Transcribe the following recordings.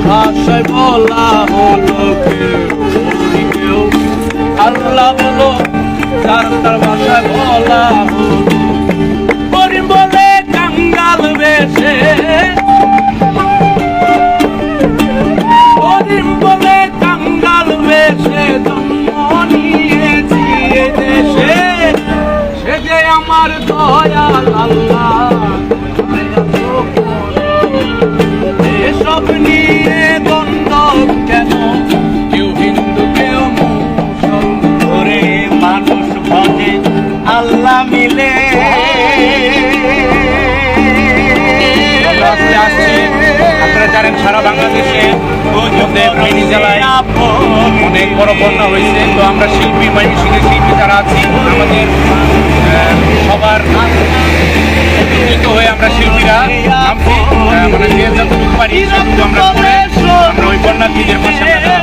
ভাষায় বলা হলো কেউ আল্লাহ বলো, যার তার ভাষায় বলা হলো। বলে কাঙ্গাল বেশে। যে আমার দয়াল আল্লাহ। মিলে। আজকে আসছি আপনারা জানেন অনেক বড় বন্যা হয়েছে। তো আমরা শিল্পী ময়মনসিংহের শিল্পী যারা আছি, আমাদের সবার একত্রিত হয়ে আমরা শিল্পীরা মানে আমরা আমরা ওই বন্যার্থীদের পাশে আমরা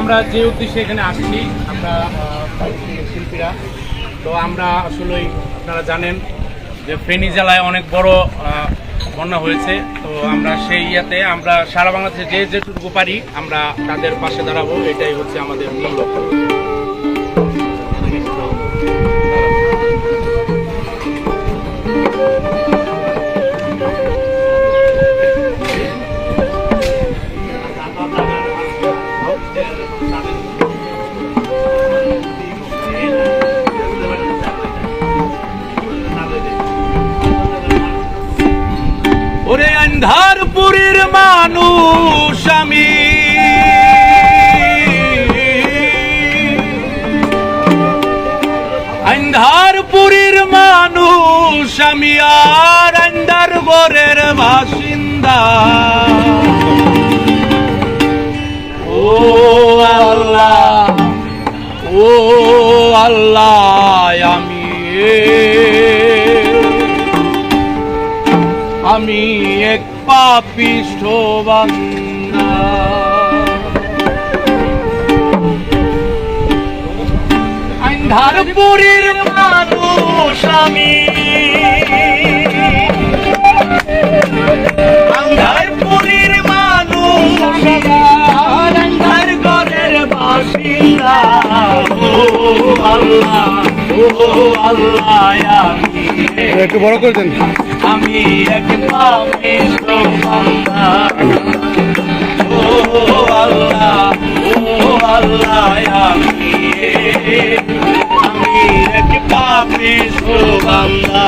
আমরা যে উদ্দেশ্যে এখানে আসছি আমরা শিল্পীরা। তো আমরা আসলে আপনারা জানেন যে ফেনী জেলায় অনেক বড় বন্যা হয়েছে। তো আমরা সেই ইয়াতে আমরা সারা বাংলাদেশে যে যেটুকু পারি আমরা তাদের পাশে দাঁড়াবো। এটাই হচ্ছে আমাদের মূল লক্ষ্য। আমি। আন্ধারপুরীর মানুষ আমি আর আন্ধার গরের বাসিন্দা। ও আল্লাহ ও আল্লাহ। পাপিষ্ঠ বান্দা মানুষ আমি। আন্ধারপুরীর মানুষ আন্ধার ঘরের বাসিন্দা। ও আল্লাহ ও আল্লাহ একটু বড় করে দেন। আমি এক বান্দা ও আল্লাহ ও আল্লাহ আমি আমি এক পাপিষ্ঠ বান্দা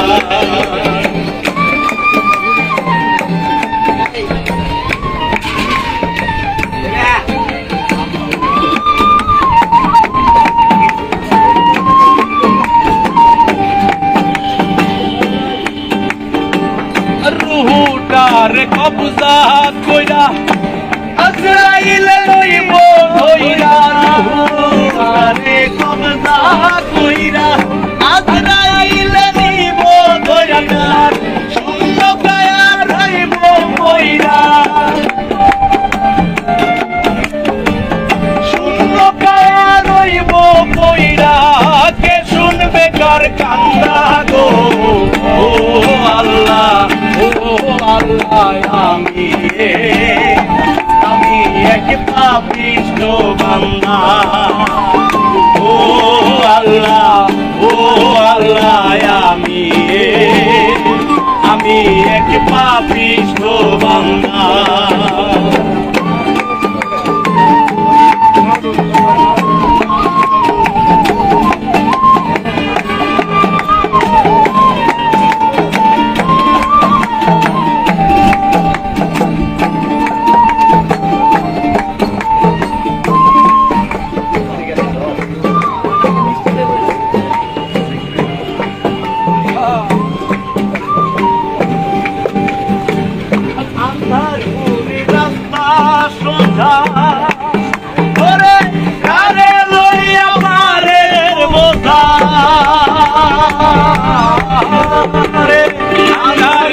বান্দা ও আল্লাহ আমি আমি এক পাপিষ্ঠ বান্দা।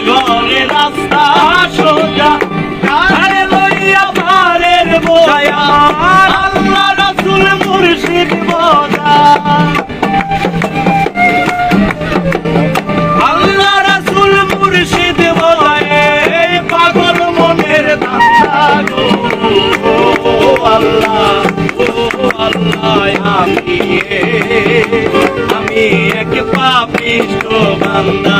ঘরে রাস্তা সোজা আরে লইয়া পারের বোঝা। আল্লাহ রাসূল মুর্শিদ বলে পাগল মনের দাতা গো। আল্লাহ আমি আমি এক পাপিষ্ট বান্দা।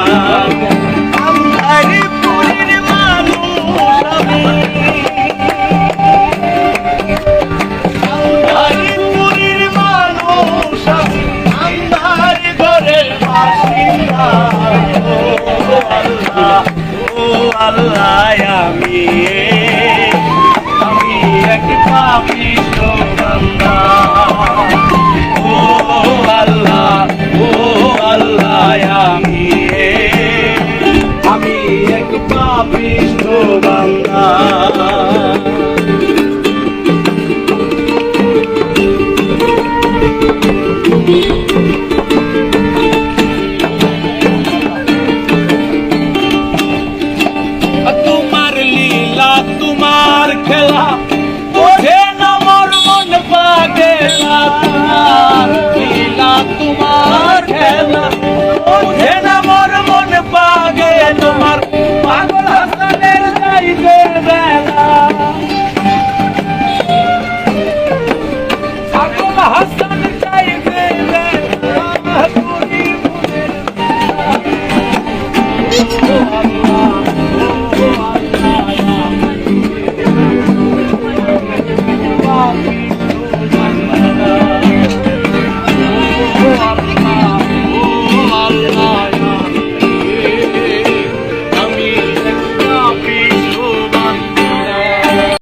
পাপিষ্ট বান্দা